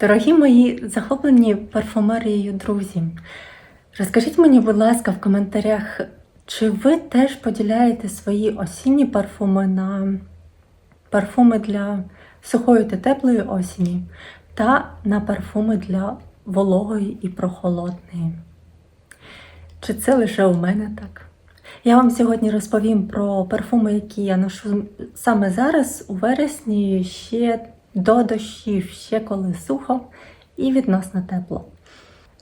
Дорогі мої захоплені парфумерією друзі, розкажіть мені, будь ласка, в коментарях, чи ви теж поділяєте свої осінні парфуми на парфуми для сухої та теплої осені та на парфуми для вологої і прохолодної? Чи це лише у мене так? Я вам сьогодні розповім про парфуми, які я ношу саме зараз, у вересні, ще до дощів, ще коли сухо і відносно тепло.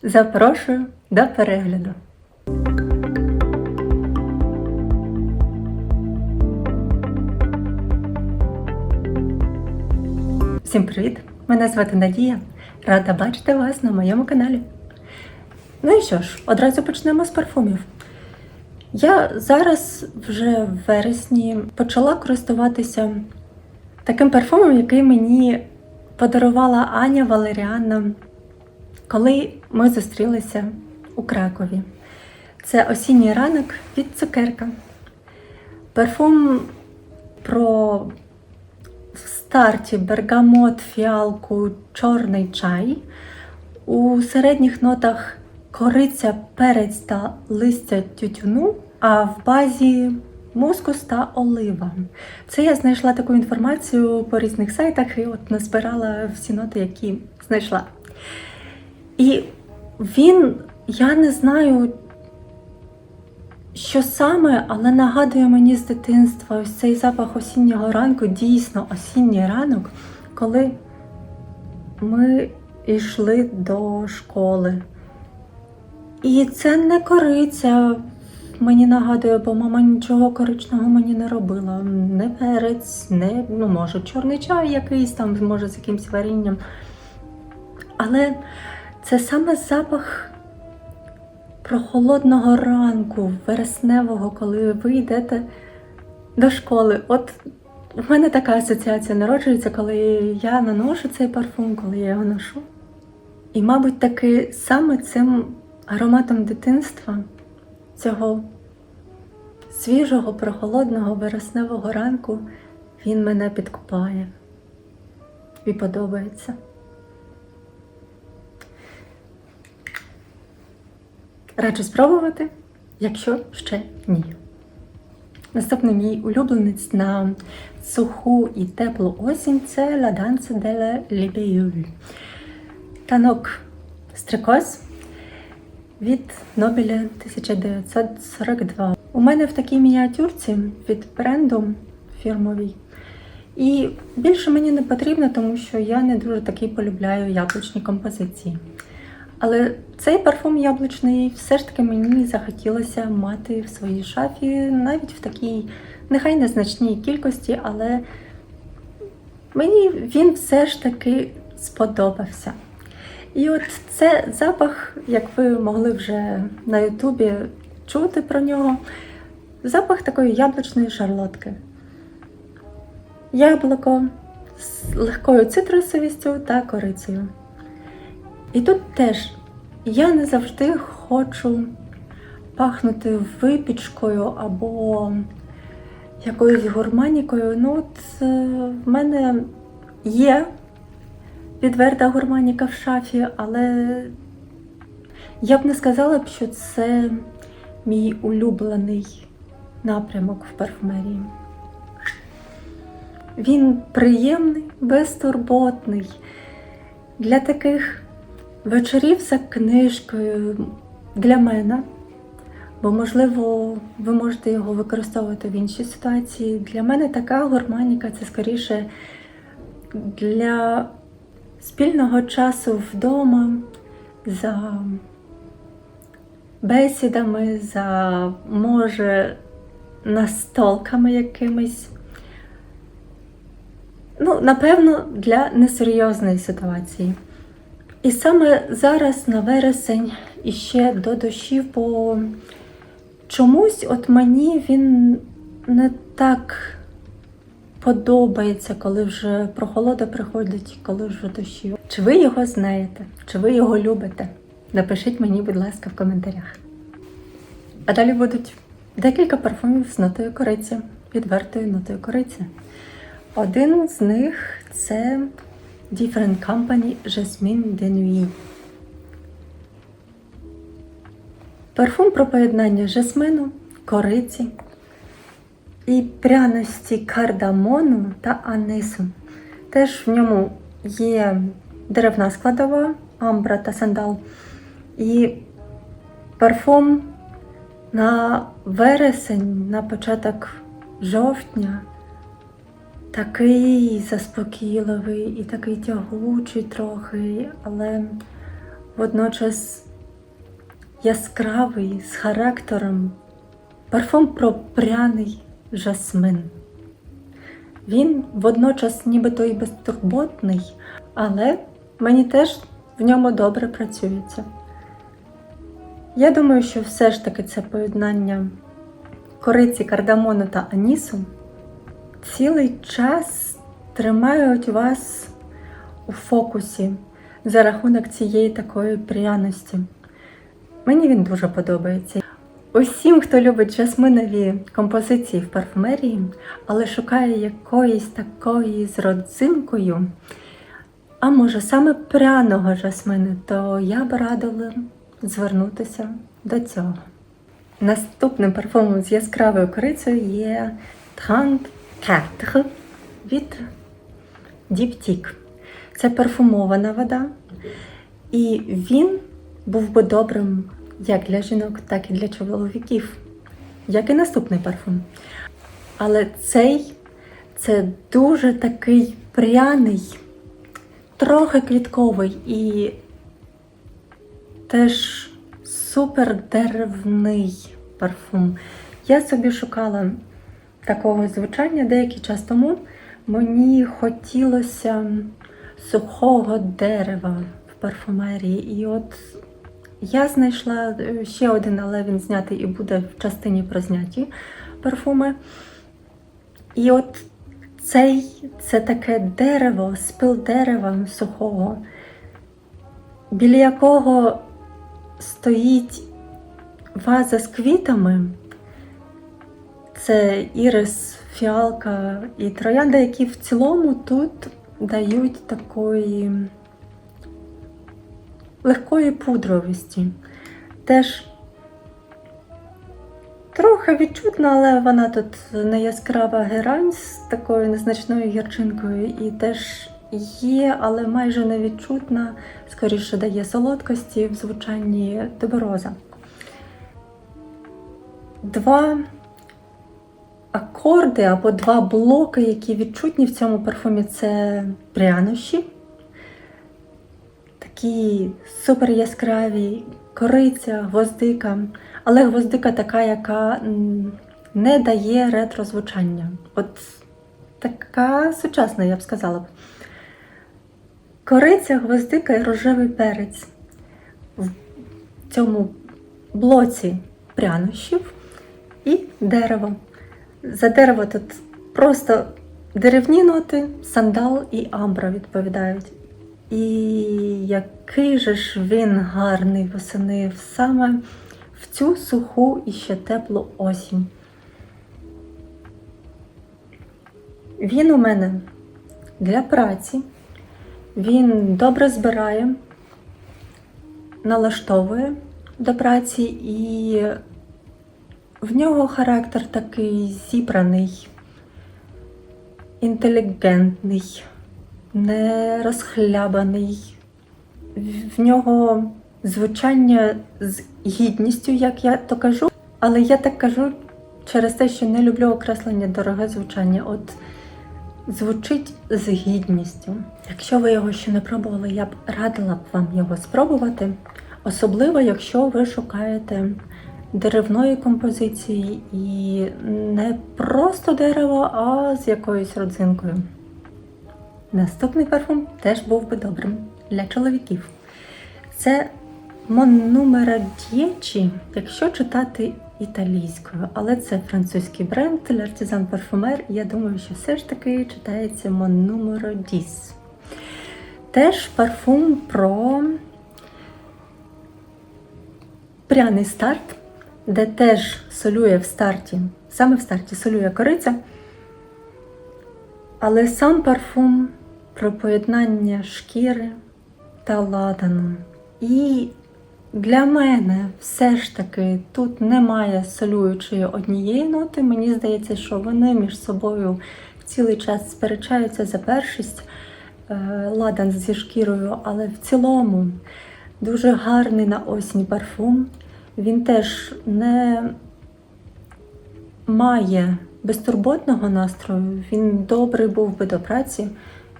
Запрошую до перегляду. Всім привіт! Мене звати Надія. Рада бачити вас на моєму каналі. Ну і що ж, одразу почнемо з парфумів. Я зараз вже в вересні почала користуватися таким парфумом, який мені подарувала Аня Валеріанна, коли ми зустрілися у Кракові. Це осінній ранок від цукерка. Парфум про в старті бергамот, фіалку, чорний чай. У середніх нотах кориця, перець та листя тютюну, а в базі мускус та олива. Це я знайшла таку інформацію по різних сайтах і от назбирала всі ноти, які знайшла. І він, я не знаю, що саме, але нагадує мені з дитинства ось цей запах осіннього ранку, дійсно осінній ранок, коли ми йшли до школи. І це не кориця, мені нагадує, бо мама нічого коричного мені не робила. Не перець, не, ну, може, чорний чай якийсь там, може, з якимось варінням. Але це саме запах прохолодного ранку, вересневого, коли ви йдете до школи. От у мене така асоціація народжується, коли я наношу цей парфум, коли я його ношу. І, мабуть, таки саме цим ароматом дитинства, цього свіжого, прохолодного вересневого ранку, він мене підкупає і подобається. Раджу спробувати, якщо ще ні. Наступний мій улюбленець на суху і теплу осінь це La Danse delle Libellule. Танок стрикоз від Нобеля 1942. У мене в такій мініатюрці від бренду фірмовій. І більше мені не потрібно, тому що я не дуже такий полюбляю яблучні композиції. Але цей парфум яблучний все ж таки мені захотілося мати в своїй шафі навіть в такій, нехай незначній кількості, але мені він все ж таки сподобався. І от це запах, як ви могли вже на Ютубі чути про нього, запах такої яблучної шарлотки. Яблуко з легкою цитрусовістю та корицею. І тут теж я не завжди хочу пахнути випічкою або якоюсь гурманікою. Ну, от е, в мене є відверта гурманіка в шафі, але я б не сказала б, що це мій улюблений напрямок в парфумерії. Він приємний, безтурботний. Для таких вечорів за книжкою для мене, бо, можливо, ви можете його використовувати в іншій ситуації. Для мене така гурманіка це скоріше для спільного часу вдома, за бесідами, за, може, настолками якимись. Ну, напевно, для несерйозної ситуації. І саме зараз на вересень і ще до дощів, бо чомусь от мені він не так подобається, коли вже прохолода приходить, коли вже дощі. Чи ви його знаєте? Чи ви його любите? Напишіть мені, будь ласка, в коментарях. А далі будуть декілька парфумів з нотою кориці, відвертою нотою кориці. Один з них це Different Company Jasmine de Nuit. Парфум про поєднання жасмину, кориці і пряності кардамону та анису. Теж в ньому є деревна складова, амбра та сандал. І парфум на вересень, на початок жовтня такий заспокійливий і такий тягучий трохи, але водночас яскравий з характером. Парфум про пряний жасмин. Він водночас нібито і безтурботний, але мені теж в ньому добре працюється. Я думаю, що все ж таки це поєднання кориці, кардамону та анісу цілий час тримають вас у фокусі за рахунок цієї такої пряності. Мені він дуже подобається. Усім, хто любить жасминові композиції в парфумерії, але шукає якоїсь такої з родзинкою, а може саме пряного жасмину, то я б радила звернутися до цього. Наступним парфумом з яскравою корицею є Trente Quatre від Diptyque. Це парфумована вода, і він був би добрим як для жінок, так і для чоловіків, як і наступний парфум. Але цей це дуже такий пряний, трохи квітковий і теж супер деревний парфум. Я собі шукала такого звучання деякий час тому. Мені хотілося сухого дерева в парфумерії. І от я знайшла е, ще один, але він знятий і буде в частині про зняті парфуми. І от цей це таке дерево, спил дерева сухого, біля якого стоїть ваза з квітами. Це ірис, фіалка і троянда, які в цілому тут дають такої легкої пудровості. Теж трохи відчутна, але вона тут не яскрава герань з такою незначною гірчинкою і теж є, але майже невідчутна, скоріше дає солодкості в звучанні тубероза. Два акорди або два блоки, які відчутні в цьому парфумі, це прянощі. Такі супер яскраві, кориця, гвоздика. Але гвоздика така, яка не дає ретро-звучання. От така сучасна, я б сказала б. Кориця, гвоздика і рожевий перець. В цьому блоці прянощів і дерево. За дерево тут просто деревні ноти, сандал і амбра відповідають. І який же ж він гарний восени саме в цю суху і ще теплу осінь. Він у мене для праці, він добре збирає, налаштовує до праці і в нього характер такий зібраний, інтелігентний, не розхлябаний. В нього звучання з гідністю, як я то кажу, але я так кажу через те, що не люблю окреслення дороге звучання. От звучить з гідністю. Якщо ви його ще не пробували, я б радила б вам його спробувати. Особливо, якщо ви шукаєте деревної композиції і не просто дерево, а з якоюсь родзинкою. Наступний парфум теж був би добрим для чоловіків. Це Моннумера Дєчі, якщо читати італійською, але це французький бренд L'Artisan Parfumer. Я думаю, що все ж таки читається Numero 10. Теж парфум про пряний старт, де теж солює в старті, саме в старті солює кориця. Але сам парфум про поєднання шкіри та ладану. І для мене все ж таки тут немає солюючої однієї ноти. Мені здається, що вони між собою цілий час сперечаються за першість е, ладан зі шкірою, але в цілому дуже гарний на осінь парфум. Він теж не має безтурботного настрою, він добрий був би до праці.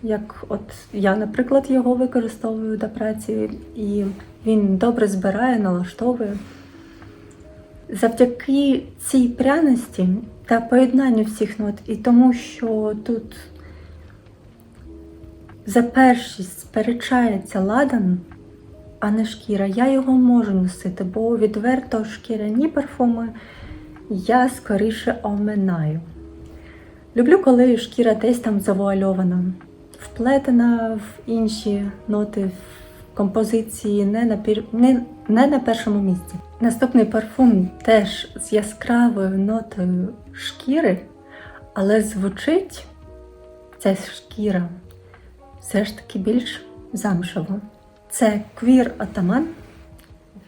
Як от я, наприклад, його використовую до праці, і він добре збирає, налаштовує. Завдяки цій пряності та поєднанню всіх нот, і тому, що тут за першість сперечається ладан, а не шкіра, я його можу носити, бо відверто шкіряні парфуми я скоріше оминаю. Люблю, коли шкіра десь там завуальована, вплетена в інші ноти в композиції не на, пір... не, не на першому місці. Наступний парфум теж з яскравою нотою шкіри, але звучить ця шкіра все ж таки більш замшево. Це квір атаман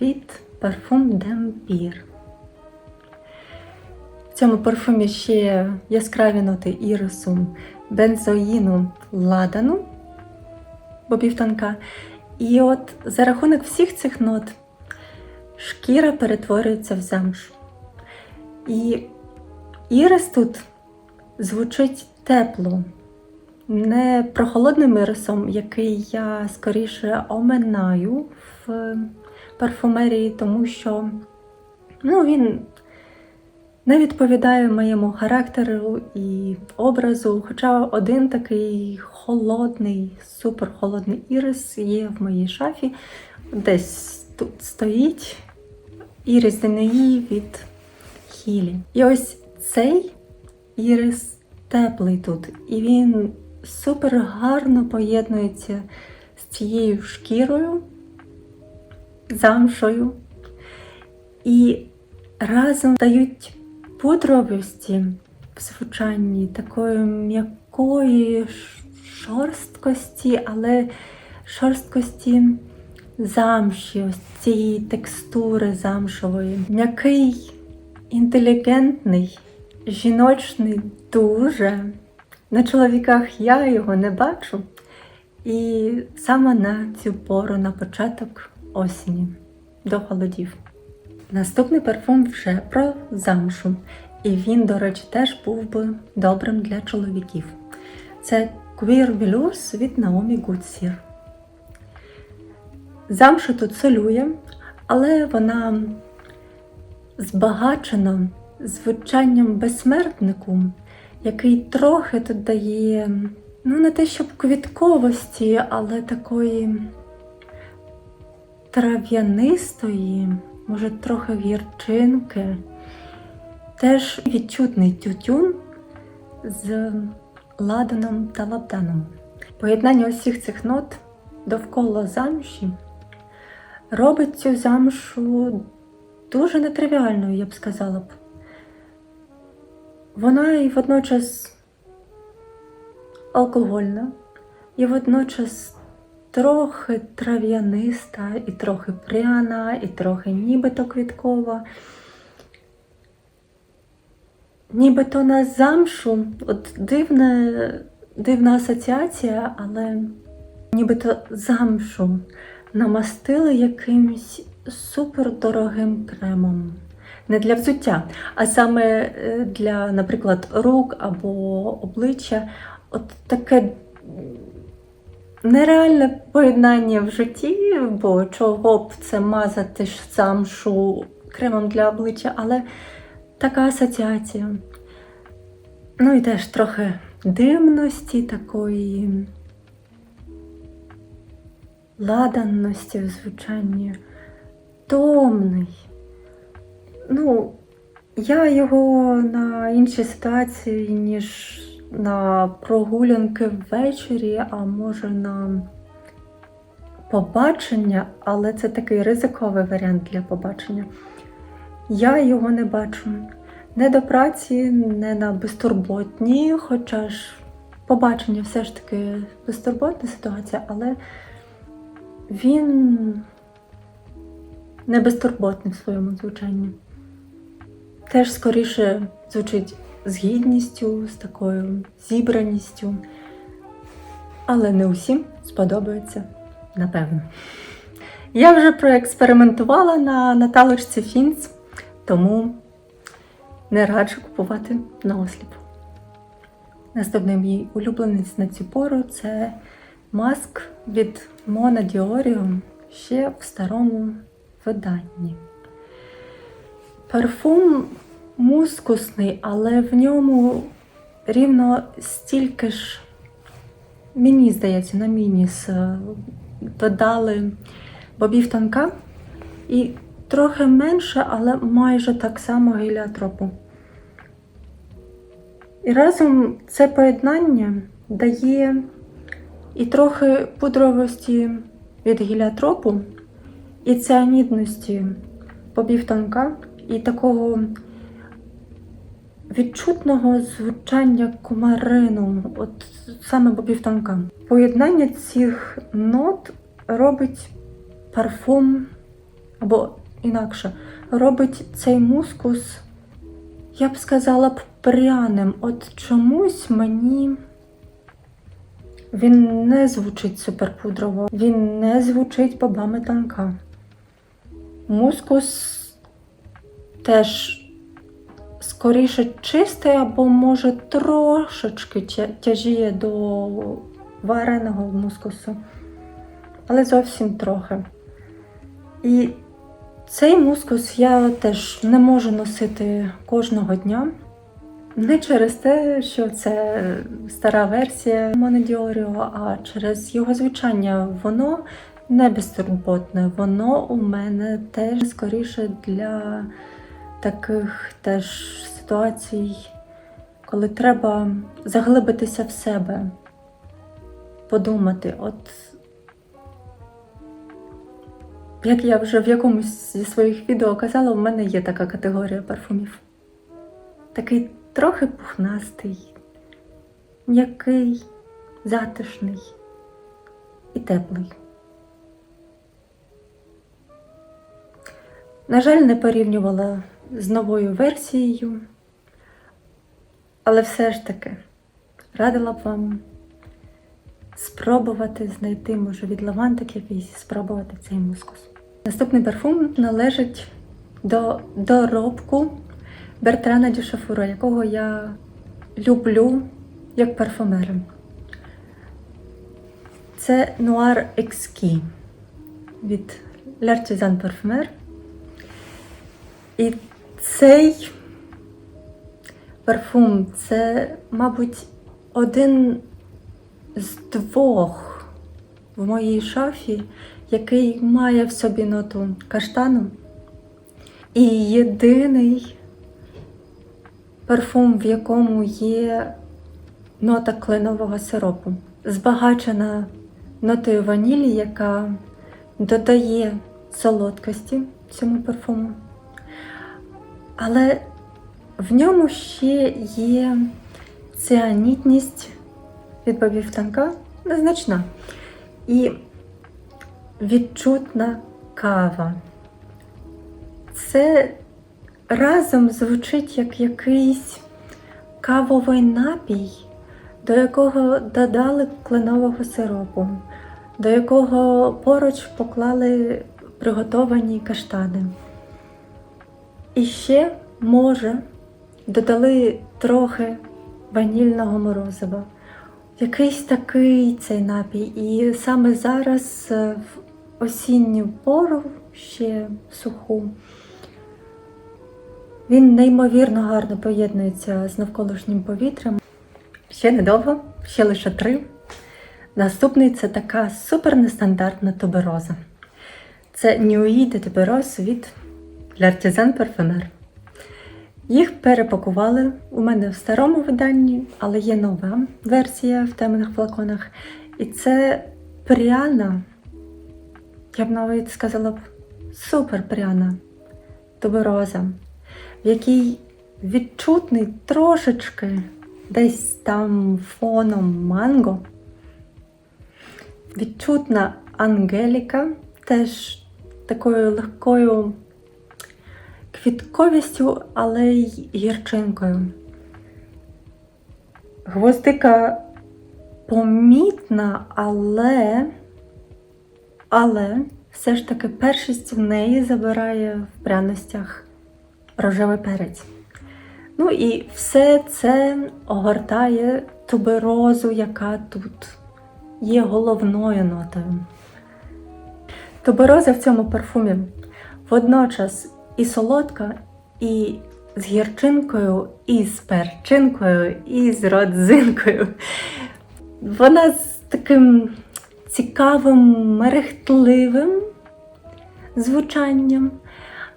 від парфум Демпір. В цьому парфумі ще яскраві ноти ірису, бензоїну, ладану, бобівтанка. І от за рахунок всіх цих нот шкіра перетворюється в замш. І ірис тут звучить тепло, не прохолодним ірисом, який я скоріше оминаю в парфумерії, тому що ну, він не відповідає моєму характеру і образу. Хоча один такий холодний, суперхолодний ірис є в моїй шафі, десь тут стоїть ірис Денеї від Хілі. І ось цей ірис теплий тут, і він супер гарно поєднується з цією шкірою, замшою. І разом дають пудровості в звучанні такої м'якої шорсткості, але шорсткості замші, ось цієї текстури замшової. М'який, інтелігентний, жіночний дуже. На чоловіках я його не бачу. І саме на цю пору, на початок осені, до холодів. Наступний парфум вже про замшу. І він, до речі, теж був би добрим для чоловіків. Це Queer Velours від Naomi Goodsir. Замша тут солює, але вона збагачена звучанням безсмертнику, який трохи тут дає, ну, не те, щоб квітковості, але такої трав'янистої може трохи гірчинки. Теж відчутний тютюн з ладаном та лабданом. Поєднання усіх цих нот довкола замші робить цю замшу дуже нетривіальною, я б сказала б. Вона і водночас алкогольна, і водночас трохи трав'яниста, і трохи пряна, і трохи нібито квіткова. Нібито на замшу, от дивна, дивна асоціація, але нібито замшу намастили якимось супердорогим кремом. Не для взуття, а саме е, для, наприклад, рук або обличчя. От таке нереальне поєднання в житті, бо чого б це мазати ж замшу кремом для обличчя, але така асоціація. Ну і теж трохи дивності, такої ладанності в звучанні, томний. Ну, я його на інші ситуації, ніж на прогулянки ввечері, а може на побачення, але це такий ризиковий варіант для побачення. Я його не бачу. Не до праці, не на безтурботні, хоча ж побачення все ж таки безтурботна ситуація, але він не безтурботний в своєму звучанні. Теж скоріше звучить з гідністю, з такою зібраністю. Але не усім сподобається, напевно. Я вже проекспериментувала на Наталочці Фінц, тому не раджу купувати на осліп. Наступний мій улюбленець на цю пору це маск від Mona Diorio ще в старому виданні. Парфум мускусний, але в ньому рівно стільки ж, мені здається, на мініс додали бобів тонка і трохи менше, але майже так само геліотропу. І разом це поєднання дає і трохи пудровості від гіліотропу, і ціанідності бобів тонка, і такого відчутного звучання кумарину, от саме бобів тонка. Поєднання цих нот робить парфум, або інакше, робить цей мускус, я б сказала б, пряним. От чомусь мені він не звучить суперпудрово, він не звучить бобами тонка. Мускус теж скоріше чистий, або може трошечки тя- тяжіє до вареного мускусу, але зовсім трохи. І цей мускус я теж не можу носити кожного дня. Не через те, що це стара версія Монедіоріо, а через його звучання. Воно не безтурботне, воно у мене теж скоріше для таких теж ситуацій, коли треба заглибитися в себе, подумати, от як я вже в якомусь зі своїх відео казала, у мене є така категорія парфумів. Такий трохи пухнастий, м'який, затишний і теплий. На жаль, не порівнювала з новою версією, але все ж таки радила б вам спробувати знайти, може, від лавантиків і спробувати цей мускус. Наступний парфум належить до доробку Бертрана Дюшафура, якого я люблю як парфумера. Це Noir Exquis від L'Artisan Parfumer. І цей парфум це, мабуть, один з двох в моїй шафі, який має в собі ноту каштану. І єдиний парфум, в якому є нота кленового сиропу, збагачена нотою ванілі, яка додає солодкості цьому парфуму. Але в ньому ще є ціанітність від бобів танка незначна. І відчутна кава. Це разом звучить як якийсь кавовий напій, до якого додали кленового сиропу, до якого поруч поклали приготовані каштани. І ще, може, додали трохи ванільного морозива. Якийсь такий цей напій. І саме зараз е, в осінню пору, ще суху, він неймовірно гарно поєднується з навколишнім повітрям. Ще недовго, ще лише три. Наступний це така супер нестандартна тубероза. Це de Tuberose від L'Artisan Parfumer. Їх перепакували у мене в старому виданні, але є нова версія в темних флаконах. І це пряна, я б навіть сказала б, супер пряна тубероза, в якій відчутний трошечки десь там фоном манго. Відчутна Ангеліка, теж такою легкою квітковістю, але й гірчинкою. Гвоздика помітна, але, але все ж таки першість в неї забирає в пряностях рожевий перець. Ну і все це огортає туберозу, яка тут є головною нотою. Тубероза в цьому парфумі водночас і солодка, і з гірчинкою, і з перчинкою, і з родзинкою. Вона з таким цікавим, мерехтливим звучанням,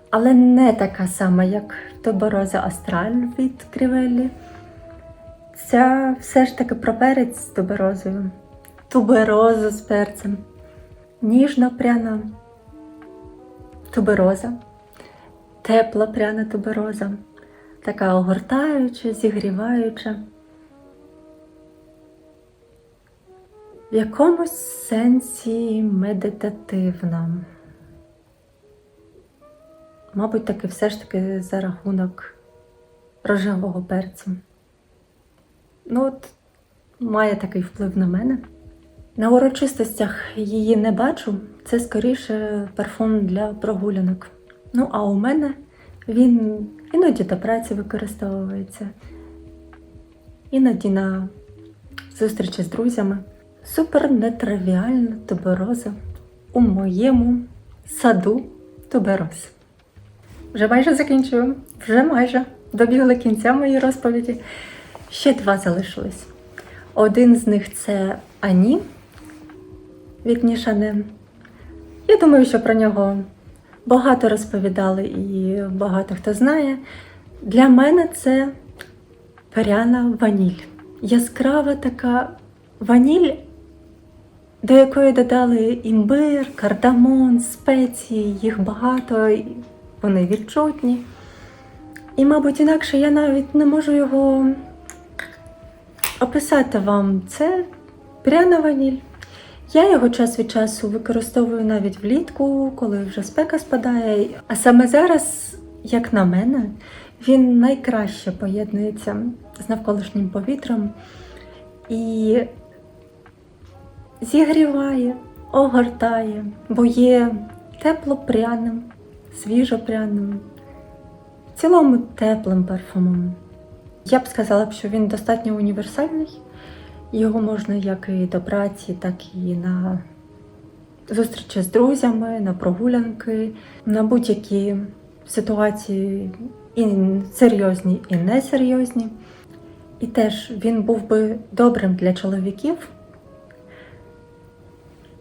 але не така сама, як тубероза Астраль від Крівеллі. Ця все ж таки про перець з туберозою, туберозу з перцем, ніжна пряна тубероза, тепла пряна тубероза, така огортаюча, зігріваюча. В якомусь сенсі медитативна. Мабуть, таки все ж таки за рахунок рожевого перцю. Ну, от має такий вплив на мене. На урочистостях її не бачу. Це скоріше парфум для прогулянок. Ну, а у мене він іноді до праці використовується, іноді на зустрічі з друзями. Супер нетривіальна тубероза у моєму саду тубероз. Вже майже закінчую, вже майже добігли кінця моєї розповіді. Ще два залишились. Один з них це Ані від Нішане. Я думаю, що про нього багато розповідали і багато хто знає. Для мене це пряна ваніль. Яскрава така ваніль, до якої додали імбир, кардамон, спеції, їх багато, вони відчутні. І, мабуть, інакше я навіть не можу його описати вам. Це пряна ваніль. Я його час від часу використовую навіть влітку, коли вже спека спадає. А саме зараз, як на мене, він найкраще поєднується з навколишнім повітрям і зігріває, огортає, бо є теплопряним, свіжопряним, в цілому теплим парфумом. Я б сказала що він достатньо універсальний. Його можна як і до праці, так і на зустрічі з друзями, на прогулянки, на будь-які ситуації і серйозні, і несерйозні. І теж він був би добрим для чоловіків.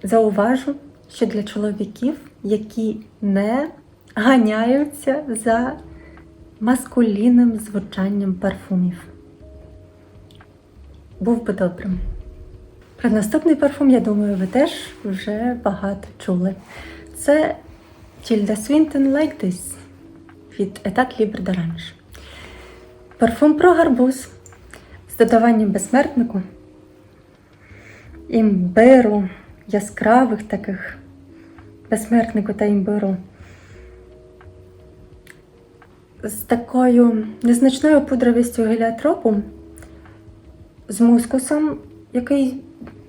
Зауважу, що для чоловіків, які не ганяються за маскулінним звучанням парфумів був би добрим. Про наступний парфум, я думаю, ви теж вже багато чули. Це Tilda Swinton Like This від Etat Libre d'Orange. Парфум про гарбуз з додаванням безсмертнику, імбиру, яскравих таких безсмертнику та імбиру. З такою незначною пудровістю геліотропу з мускусом, який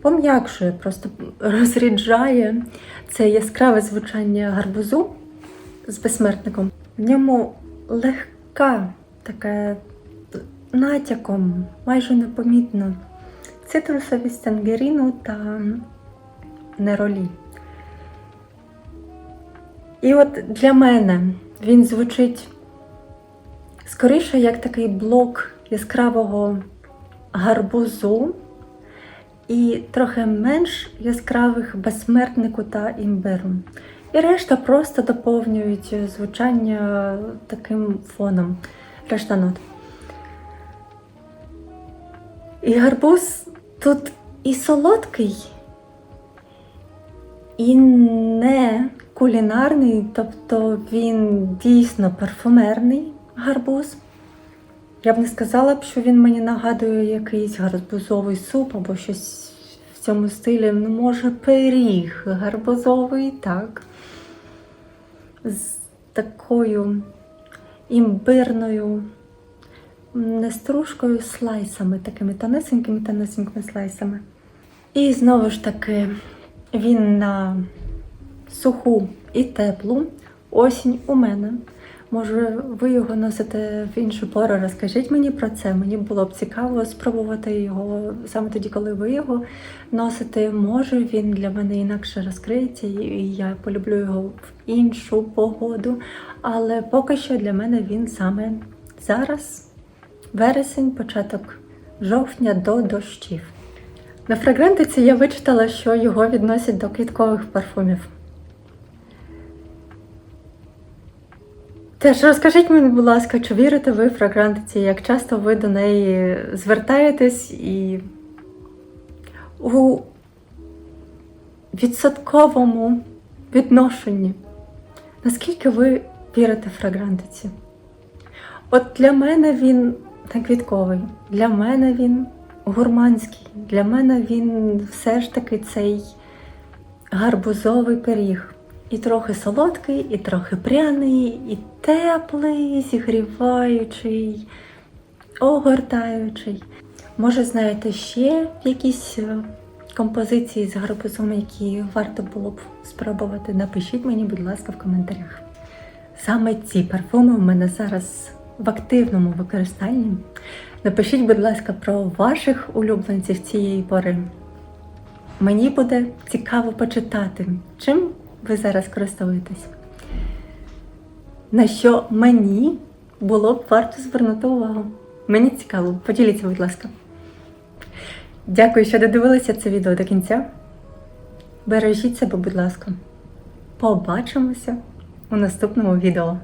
пом'якшує, просто розріджає це яскраве звучання гарбузу з безсмертником. В ньому легка така натяком, майже непомітно цитрусовість тангеріну та неролі. І от для мене він звучить скоріше як такий блок яскравого гарбузу і трохи менш яскравих безсмертнику та імбиру. І решта просто доповнюють звучання таким фоном. Решта нот. І гарбуз тут і солодкий, і не кулінарний, тобто він дійсно парфумерний гарбуз. Я б не сказала б, що він мені нагадує якийсь гарбузовий суп або щось в цьому стилі. Ну, може, пиріг гарбузовий, так. З такою імбирною не стружкою, слайсами, такими тонесенькими, тонесенькими слайсами. І знову ж таки, він на суху і теплу осінь у мене. Може, ви його носите в іншу пору. Розкажіть мені про це. Мені було б цікаво спробувати його саме тоді, коли ви його носите. Може, він для мене інакше розкриється, і я полюблю його в іншу погоду. Але поки що для мене він саме зараз, вересень, початок жовтня до дощів. На фрагрантиці я вичитала, що його відносять до квіткових парфумів. Теж розкажіть мені, будь ласка, чи вірите ви фрагрантиці, як часто ви до неї звертаєтесь і у відсотковому відношенні? Наскільки ви вірите фрагрантиці? От для мене він квітковий, для мене він гурманський, для мене він все ж таки цей гарбузовий пиріг. І трохи солодкий, і трохи пряний, і теплий, зігріваючий, огортаючий. Може, знаєте ще якісь е, композиції з гарбузом, які варто було б спробувати? Напишіть мені, будь ласка, в коментарях. Саме ці парфуми у мене зараз в активному використанні. Напишіть, будь ласка, про ваших улюбленців цієї пори. Мені буде цікаво почитати, чим ви зараз користуєтесь. На що мені було б варто звернути увагу. Мені цікаво, поділіться, будь ласка. Дякую, що додивилися це відео до кінця. Бережіть себе, будь ласка. Побачимося у наступному відео.